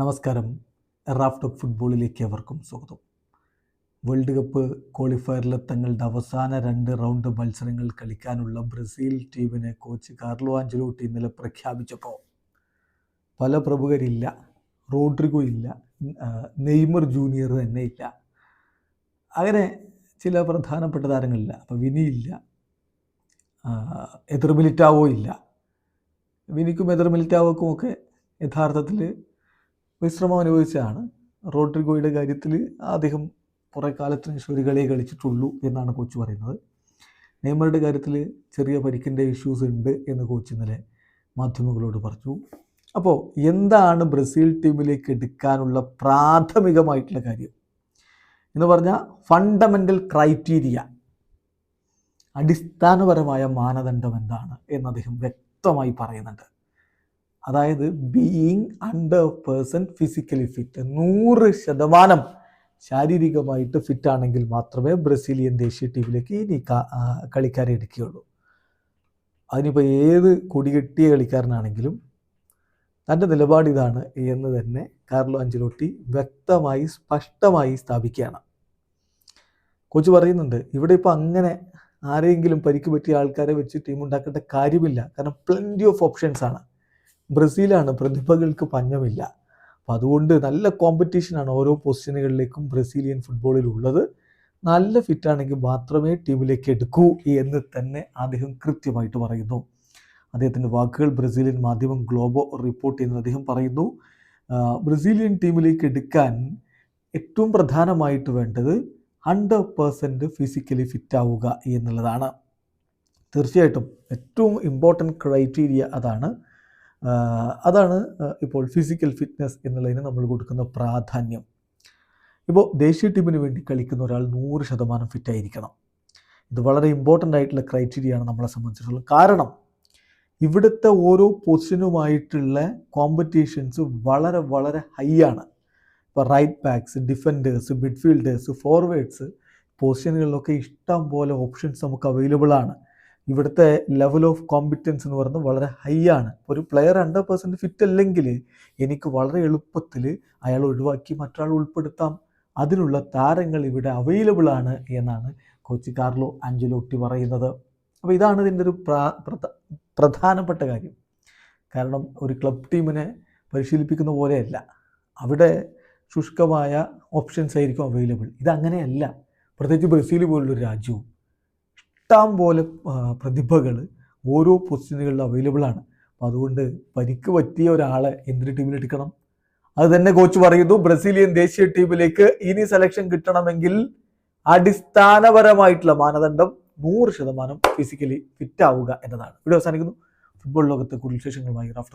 നമസ്കാരം. റാഫ്റ്റോക്ക് ഫുട്ബോളിലേക്ക് അവർക്കും സ്വാഗതം. വേൾഡ് കപ്പ് ക്വാളിഫയറിലെ തങ്ങളുടെ അവസാന രണ്ട് റൗണ്ട് മത്സരങ്ങൾ കളിക്കാനുള്ള ബ്രസീൽ ടീമിനെ കോച്ച് കാർലോ ആഞ്ചലോട്ടി ഇന്നലെ പ്രഖ്യാപിച്ചപ്പോൾ പല പ്രമുഖരില്ല റോഡ്രിഗോ ഇല്ല നെയ്മർ ജൂനിയർ തന്നെ ഇല്ല. അങ്ങനെ ചില പ്രധാനപ്പെട്ട താരങ്ങളില്ല. അപ്പോൾ വിനിയില്ല എതിർ മിലിറ്റാവോ ഇല്ല. വിനിക്കും എതിർ മിലിറ്റാവോക്കും ഒക്കെ യഥാർത്ഥത്തിൽ വിശ്രമം അനുഭവിച്ചതാണ് റോഡ്രിഗോയുടെ കാര്യത്തിൽ അദ്ദേഹം കുറേ കാലത്തിന് ശേഷം ഒരു കളിയെ കളിച്ചിട്ടുള്ളൂ എന്നാണ് കോച്ച് പറയുന്നത്. നെയ്മറുടെ കാര്യത്തിൽ ചെറിയ പരിക്കിന്റെ ഇഷ്യൂസ് ഉണ്ട് എന്ന് കോച്ച് ഇന്നലെ മാധ്യമങ്ങളോട് പറഞ്ഞു. അപ്പോൾ എന്താണ് ബ്രസീൽ ടീമിലേക്ക് എടുക്കാനുള്ള പ്രാഥമികമായിട്ടുള്ള കാര്യം? എന്ന് പറഞ്ഞാൽ ഫണ്ടമെന്റൽ ക്രൈറ്റീരിയ അടിസ്ഥാനപരമായ മാനദണ്ഡം എന്താണ് എന്ന് അദ്ദേഹം വ്യക്തമായി പറയുന്നുണ്ട്. അതായത് being under person physically fit നൂറ് ശതമാനം ശാരീരികമായിട്ട് ഫിറ്റ് ആണെങ്കിൽ മാത്രമേ ബ്രസീലിയൻ ദേശീയ ടീമിലേക്ക് ഇനി കളിക്കാരെ എടുക്കുകയുള്ളൂ. അതിനിപ്പോൾ ഏത് കൊടികെട്ടിയ കളിക്കാരനാണെങ്കിലും തന്റെ നിലപാട് ഇതാണ് എന്ന് തന്നെ കാർലോ അഞ്ചലോട്ടി വ്യക്തമായി സ്പഷ്ടമായി സ്ഥാപിക്കുകയാണ്. കോച്ച് പറയുന്നുണ്ട് ഇവിടെ ഇപ്പോൾ അങ്ങനെ ആരെങ്കിലും പരിക്ക് പറ്റിയ ആൾക്കാരെ വെച്ച് ടീം ഉണ്ടാക്കേണ്ട കാര്യമില്ല. കാരണം പ്ലെന്റി ഓഫ് ഓപ്ഷൻസ് ആണ്. ബ്രസീലാണ് പ്രതിഭകൾക്ക് പഞ്ഞമില്ല. അപ്പം അതുകൊണ്ട് നല്ല കോമ്പറ്റീഷനാണ് ഓരോ പൊസിഷനുകളിലേക്കും ബ്രസീലിയൻ ഫുട്ബോളിൽ ഉള്ളത്. നല്ല ഫിറ്റാണെങ്കിൽ മാത്രമേ ടീമിലേക്ക് എടുക്കൂ എന്ന് തന്നെ അദ്ദേഹം കൃത്യമായിട്ട് പറയുന്നു. അദ്ദേഹത്തിന്റെ വാക്കുകൾ ബ്രസീലിയൻ മാധ്യമം ഗ്ലോബോ റിപ്പോർട്ട് ചെയ്യുന്നത് അദ്ദേഹം പറയുന്നു. ബ്രസീലിയൻ ടീമിലേക്ക് എടുക്കാൻ ഏറ്റവും പ്രധാനമായിട്ട് വേണ്ടത് ഹൺഡ്രഡ് പേഴ്സന്റ് ഫിസിക്കലി ഫിറ്റ് ആവുക എന്നുള്ളതാണ്. തീർച്ചയായിട്ടും ഏറ്റവും ഇമ്പോർട്ടന്റ് ക്രൈറ്റീരിയ അതാണ് അതാണ് ഇപ്പോൾ ഫിസിക്കൽ ഫിറ്റ്നസ് എന്നുള്ളതിന് നമ്മൾ കൊടുക്കുന്ന പ്രാധാന്യം. ഇപ്പോൾ ദേശീയ ടീമിന് വേണ്ടി കളിക്കുന്ന ഒരാൾ നൂറ് ശതമാനം ഫിറ്റായിരിക്കണം ഇത് വളരെ ഇമ്പോർട്ടന്റ് ആയിട്ടുള്ള ക്രൈറ്റീരിയ ആണ് നമ്മളെ സംബന്ധിച്ചിടത്തോളം. കാരണം ഇവിടുത്തെ ഓരോ പൊസിഷനുമായിട്ടുള്ള കോമ്പറ്റീഷൻസ് വളരെ വളരെ ഹൈ ആണ്. ഇപ്പോൾ right backs defenders midfielders forwards പൊസിഷനുകളിലൊക്കെ ഇഷ്ടം പോലെ ഓപ്ഷൻസ് നമുക്ക് അവൈലബിൾ ആണ്. ഇവിടുത്തെ ലെവൽ ഓഫ് കോമ്പിറ്റൻസ് എന്ന് പറയുന്നത് വളരെ ഹൈ ആണ്. ഒരു പ്ലെയർ ഹൺഡ്രഡ് പെർസെന്റ് ഫിറ്റ് അല്ലെങ്കിൽ എനിക്ക് വളരെ എളുപ്പത്തിൽ അയാൾ ഒഴിവാക്കി മറ്റൊരാൾ ഉൾപ്പെടുത്താം. അതിനുള്ള താരങ്ങൾ ഇവിടെ അവൈലബിൾ ആണ് എന്നാണ് കോച്ച് കാർലോ ആഞ്ചലോട്ടി പറയുന്നത്. അപ്പോൾ ഇതാണ് ഇതിന്റെ ഒരു പ്രധാനപ്പെട്ട കാര്യം. കാരണം ഒരു ക്ലബ് ടീമിനെ പരിശീലിപ്പിക്കുന്ന പോലെയല്ല. അവിടെ ശുഷ്കമായ ഓപ്ഷൻസ് ആയിരിക്കും അവൈലബിൾ ഇതങ്ങനെയല്ല. പ്രത്യേകിച്ച് ബ്രസീൽ പോലുള്ളൊരു രാജ്യവും. ഇഷ്ടം പോലെ പ്രതിഭകൾ ഓരോ പൊസിഷനുകളിലും അവൈലബിൾ ആണ്. അപ്പോൾ അതുകൊണ്ട് പരിക്ക് പറ്റിയ ഒരാളെ എന്തിന് ടീമിൽ എടുക്കണം? അത് തന്നെ കോച്ച് പറയുന്നു ബ്രസീലിയൻ ദേശീയ ടീമിലേക്ക് ഇനി സെലക്ഷൻ കിട്ടണമെങ്കിൽ അടിസ്ഥാനപരമായിട്ടുള്ള മാനദണ്ഡം നൂറ് ശതമാനം ഫിസിക്കലി ഫിറ്റ് ആവുക എന്നതാണ്. ഇവിടെ അവസാനിക്കുന്നു. ഫുട്ബോൾ ലോകത്തെ കൂടുതൽ വിശേഷങ്ങളുമായി റാഫ്